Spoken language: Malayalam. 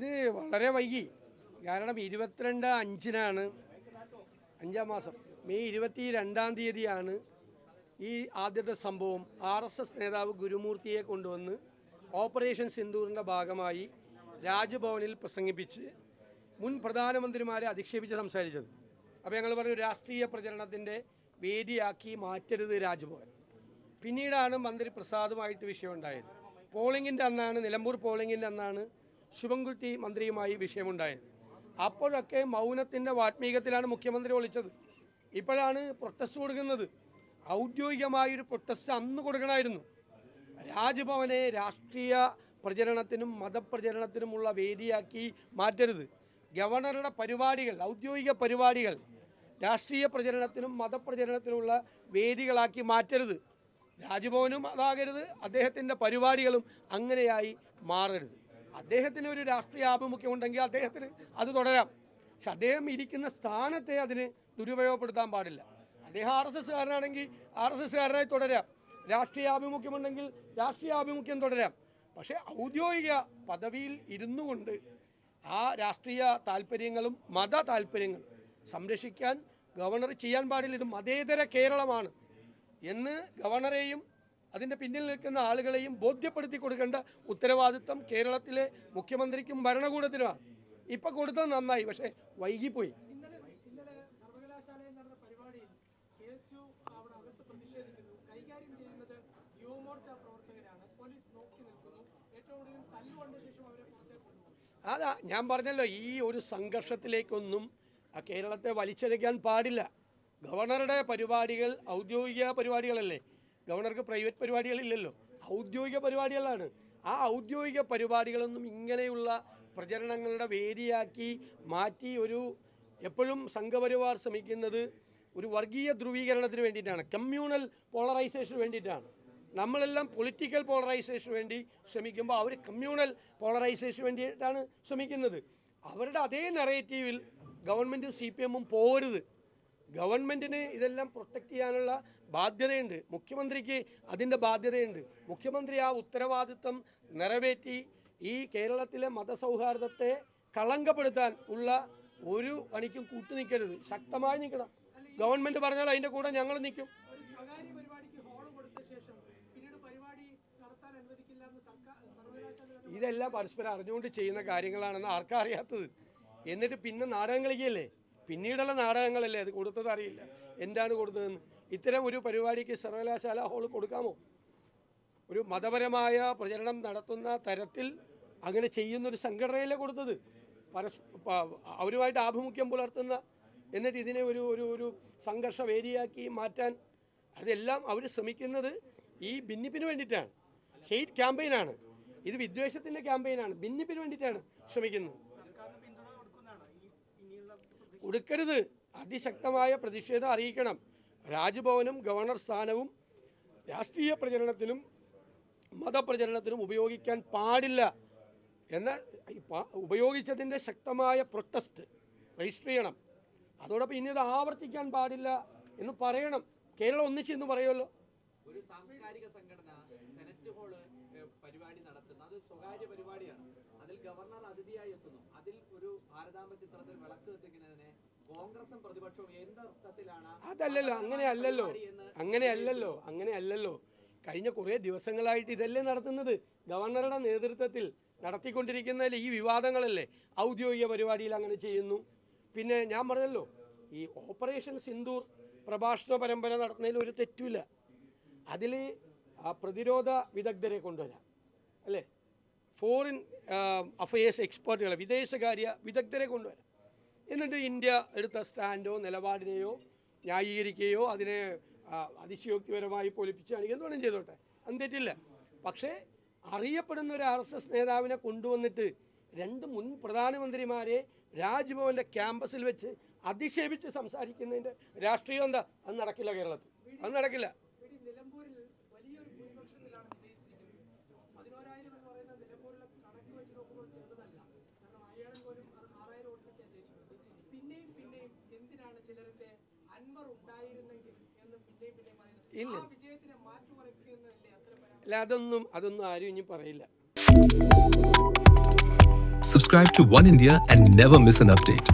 ഇത് വളരെ വൈകി. കാരണം ഇരുപത്തിരണ്ട് അഞ്ചിനാണ്. അഞ്ചാം മാസം. മെയ് ഇരുപത്തി രണ്ടാം തീയതിയാണ് ഈ ആദ്യത്തെ സംഭവം. ആർ എസ് എസ് നേതാവ് ഗുരുമൂർത്തിയെ കൊണ്ടുവന്ന് ഓപ്പറേഷൻ സിന്ദൂറിന്റെ ഭാഗമായി രാജ്ഭവനിൽ പ്രസംഗിപ്പിച്ച് മുൻ പ്രധാനമന്ത്രിമാരെ അധിക്ഷേപിച്ച് സംസാരിച്ചത്. അപ്പോൾ ഞങ്ങൾ പറഞ്ഞു രാഷ്ട്രീയ പ്രചരണത്തിന്റെ വേദിയാക്കി മാറ്റരുത് രാജ്ഭവൻ. പിന്നീടാണ് മന്ത്രി പ്രസാദുമായിട്ട് വിഷയമുണ്ടായത് പോളിങ്ങിന്റെ അന്നാണ് നിലമ്പൂർ പോളിങ്ങിന്റെ അന്നാണ് ശുഭൻകുട്ടി മന്ത്രിയുമായി വിഷയമുണ്ടായത്. അപ്പോഴൊക്കെ മൗനത്തിന്റെ വാത്മീകത്തിലാണ് മുഖ്യമന്ത്രി വിളിച്ചത് ഇപ്പോഴാണ് പ്രൊട്ടസ്റ്റ് കൊടുക്കുന്നത്. ഔദ്യോഗികമായൊരു പ്രൊട്ടസ്റ്റ് അന്ന് കൊടുക്കണമായിരുന്നു. രാജ്ഭവനെ രാഷ്ട്രീയ പ്രചരണത്തിനും മതപ്രചരണത്തിനുമുള്ള വേദിയാക്കി മാറ്റരുത്. ഗവർണറുടെ പരിപാടികൾ ഔദ്യോഗിക പരിപാടികൾ രാഷ്ട്രീയ പ്രചരണത്തിനും മതപ്രചരണത്തിനുമുള്ള വേദികളാക്കി മാറ്റരുത്. രാജ്ഭവനും അതാകരുത് അദ്ദേഹത്തിന്റെ പരിപാടികളും അങ്ങനെയായി മാറരുത്. അദ്ദേഹത്തിന് ഒരു രാഷ്ട്രീയ ആഭിമുഖ്യം ഉണ്ടെങ്കിൽ അദ്ദേഹത്തിന് അത് തുടരാം. പക്ഷെ അദ്ദേഹം ഇരിക്കുന്ന സ്ഥാനത്തെ അതിന് ദുരുപയോഗപ്പെടുത്താൻ പാടില്ല. അദ്ദേഹം ആർ എസ് എസ്സുകാരനാണെങ്കിൽ ആർ എസ് എസ്സുകാരനായി തുടരാം. രാഷ്ട്രീയ ആഭിമുഖ്യമുണ്ടെങ്കിൽ രാഷ്ട്രീയ ആഭിമുഖ്യം തുടരാം. പക്ഷേ ഔദ്യോഗിക പദവിയിൽ ഇരുന്നു കൊണ്ട് ആ രാഷ്ട്രീയ താല്പര്യങ്ങളും മത താല്പര്യങ്ങളും സംരക്ഷിക്കാൻ ഗവർണർ ചെയ്യാൻ പാടില്ല. ഇത് മതേതര കേരളമാണ് എന്ന് ഗവർണറെയും അതിന്റെ പിന്നിൽ നിൽക്കുന്ന ആളുകളെയും ബോധ്യപ്പെടുത്തി കൊടുക്കേണ്ട ഉത്തരവാദിത്വം കേരളത്തിലെ മുഖ്യമന്ത്രിക്കും ഭരണകൂടത്തിനുമാണ്. ഇപ്പം കൊടുത്തത് നന്നായി പക്ഷേ വൈകിപ്പോയി. അതാ ഞാൻ പറഞ്ഞല്ലോ ഈ ഒരു സംഘർഷത്തിലേക്കൊന്നും കേരളത്തെ വലിച്ചഴയ്ക്കാൻ പാടില്ല. ഗവർണറുടെ പരിപാടികൾ ഔദ്യോഗിക പരിപാടികളല്ലേ? ഗവർണർക്ക് പ്രൈവറ്റ് പരിപാടികളില്ലല്ലോ. ഔദ്യോഗിക പരിപാടികളാണ്. ആ ഔദ്യോഗിക പരിപാടികളൊന്നും ഇങ്ങനെയുള്ള പ്രചരണങ്ങളുടെ വേദിയാക്കി മാറ്റി ഒരു എപ്പോഴും സംഘപരിവാർ ശ്രമിക്കുന്നത് ഒരു വർഗീയ ധ്രുവീകരണത്തിന് വേണ്ടിയിട്ടാണ്. കമ്മ്യൂണൽ പോളറൈസേഷന് വേണ്ടിയിട്ടാണ്. നമ്മളെല്ലാം പൊളിറ്റിക്കൽ പോളറൈസേഷന് വേണ്ടി ശ്രമിക്കുമ്പോൾ അവർ കമ്മ്യൂണൽ പോളറൈസേഷന് വേണ്ടിയിട്ടാണ് ശ്രമിക്കുന്നത്. അവരുടെ അതേ നെറേറ്റീവിൽ ഗവൺമെന്റും സി പി എമ്മും പോരുത് ഗവൺമെന്റിന് ഇതെല്ലാം പ്രൊട്ടക്റ്റ് ചെയ്യാനുള്ള ബാധ്യതയുണ്ട്. മുഖ്യമന്ത്രിക്ക് അതിന്റെ ബാധ്യതയുണ്ട്. മുഖ്യമന്ത്രി ആ ഉത്തരവാദിത്വം നിറവേറ്റി ഈ കേരളത്തിലെ മതസൗഹാർദ്ദത്തെ കളങ്കപ്പെടുത്താൻ ഉള്ള ഒരു പണിക്കും കൂട്ടു നിൽക്കരുത്. ശക്തമായി നിൽക്കണം. ഗവൺമെന്റ് പറഞ്ഞാൽ അതിന്റെ കൂടെ ഞങ്ങൾ നിൽക്കും. ഇതെല്ലാം പരസ്പരം അറിഞ്ഞുകൊണ്ട് ചെയ്യുന്ന കാര്യങ്ങളാണെന്ന് ആർക്കും അറിയാത്തത്? എന്നിട്ട് പിന്നെ നാടകം കളിക്കുകയല്ലേ? പിന്നീടുള്ള നാടകങ്ങളല്ലേ അത് കൊടുത്തത് അറിയില്ല. എന്താണ് കൊടുത്തതെന്ന്? ഇത്തരം ഒരു പരിപാടിക്ക് സർവകലാശാല ഹോൾ കൊടുക്കാമോ? ഒരു മതപരമായ പ്രചരണം നടത്തുന്ന തരത്തിൽ അങ്ങനെ ചെയ്യുന്നൊരു സംഘടനയല്ലേ കൊടുത്തത്? പരസ് അവരുമായിട്ട് ആഭിമുഖ്യം പുലർത്തുന്ന എന്നിട്ട് ഇതിനെ ഒരു ഒരു ഒരു സംഘർഷ വേദിയാക്കി മാറ്റാൻ അതെല്ലാം അവർ ശ്രമിക്കുന്നത് ഈ ഭിന്നിപ്പിന് വേണ്ടിയിട്ടാണ്. ഹെയ്റ്റ് ക്യാമ്പയിനാണ്. ഇത് വിദ്വേഷത്തിന്റെ ക്യാമ്പയിനാണ്. ഭിന്നിപ്പിന് വേണ്ടിയിട്ടാണ് ശ്രമിക്കുന്നത്. കൊടുക്കരുത് അതിശക്തമായ പ്രതിഷേധം അറിയിക്കണം. രാജ്ഭവനും ഗവർണർ സ്ഥാനവും രാഷ്ട്രീയ പ്രചരണത്തിലും മതപ്രചരണത്തിനും ഉപയോഗിക്കാൻ പാടില്ല എന്ന ഉപയോഗിച്ചതിന്റെ ശക്തമായ പ്രൊട്ടസ്റ്റ് രജിസ്റ്റർ ചെയ്യണം. അതോടൊപ്പം ഇനി ഇത് ആവർത്തിക്കാൻ പാടില്ല എന്ന് പറയണം. കേരളം ഒന്നിച്ചെന്ന് പറയുമല്ലോ. ഒരു സാംസ്കാരിക സംഘടന സെനറ്റ് ഹാൾ അത് സ്വകാര്യ പരിപാടിയാണ്. അതിൽ ഗവർണർ അതിഥിയായി എത്തുന്നു. അതിൽ ഒരു ഭാരതാംബ ചിത്രത്തിൽ വിളക്ക് എത്തിക്കുന്നതിനെ കോൺഗ്രസും പ്രതിപക്ഷവും എന്തർത്ഥത്തിലാണ് അതല്ലല്ലോ അങ്ങനെയല്ലല്ലോ അങ്ങനെയല്ലല്ലോ അങ്ങനെയല്ലല്ലോ. കഴിഞ്ഞ കുറേ ദിവസങ്ങളായിട്ട് ഇതല്ലേ നടത്തുന്നത്? ഗവർണറുടെ നേതൃത്വത്തിൽ നടത്തിക്കൊണ്ടിരിക്കുന്ന ഈ വിവാദങ്ങളല്ലേ? ഔദ്യോഗിക പരിപാടിയിൽ അങ്ങനെ ചെയ്യുന്നു. പിന്നെ ഞാൻ പറഞ്ഞല്ലോ ഈ ഓപ്പറേഷൻ സിന്ദൂർ പ്രഭാഷണ പരമ്പര നടത്തുന്നതിൽ ഒരു തെറ്റുമില്ല. അതിൽ പ്രതിരോധ വിദഗ്ധരെ കൊണ്ടുവരാം. അല്ലേ? ഫോറിൻ അഫയേഴ്സ് എക്സ്പേർട്ടുകളെ വിദേശകാര്യ വിദഗ്ധരെ കൊണ്ടുവരാം. എന്നിട്ട് ഇന്ത്യ എടുത്ത സ്റ്റാൻഡോ നിലപാടിനെയോ ന്യായീകരിക്കുകയോ അതിനെ അതിശയോക്തിപരമായി പൊലിപ്പിച്ച് എന്ത് വേണം ചെയ്തോട്ടെ. അത് തെറ്റില്ല. പക്ഷേ അറിയപ്പെടുന്ന ഒരു ആർ എസ് എസ് നേതാവിനെ കൊണ്ടുവന്നിട്ട് രണ്ട് മുൻ പ്രധാനമന്ത്രിമാരെ രാജ്ഭവന്റെ ക്യാമ്പസിൽ വെച്ച് അധിക്ഷേപിച്ച് സംസാരിക്കുന്നതിന്റെ രാഷ്ട്രീയം എന്താ? അത് നടക്കില്ല കേരളത്തിൽ. അത് നടക്കില്ല. കണക്ക് വെച്ച് നോക്കുമ്പോൾ ചെറുതല്ല. കാരണം അയ്യായിരം പോലും അത് ആറായിരം വോട്ടിലൊക്കെയാണ് ജയിച്ചിട്ടുള്ളത്. പിന്നെയും പിന്നെയും എന്തിനാണ് ചിലരുടെ അൻവർ ഉണ്ടായിരുന്നെങ്കിൽ എന്ന് പിന്നെയും പിന്നെയും ഇല്ല. പറയുന്നത്? ആ വിജയത്തിനെ അല്ല അതൊന്നും അതൊന്നും ആരും ഇനി പറയില്ല. Subscribe to One India and never miss an update.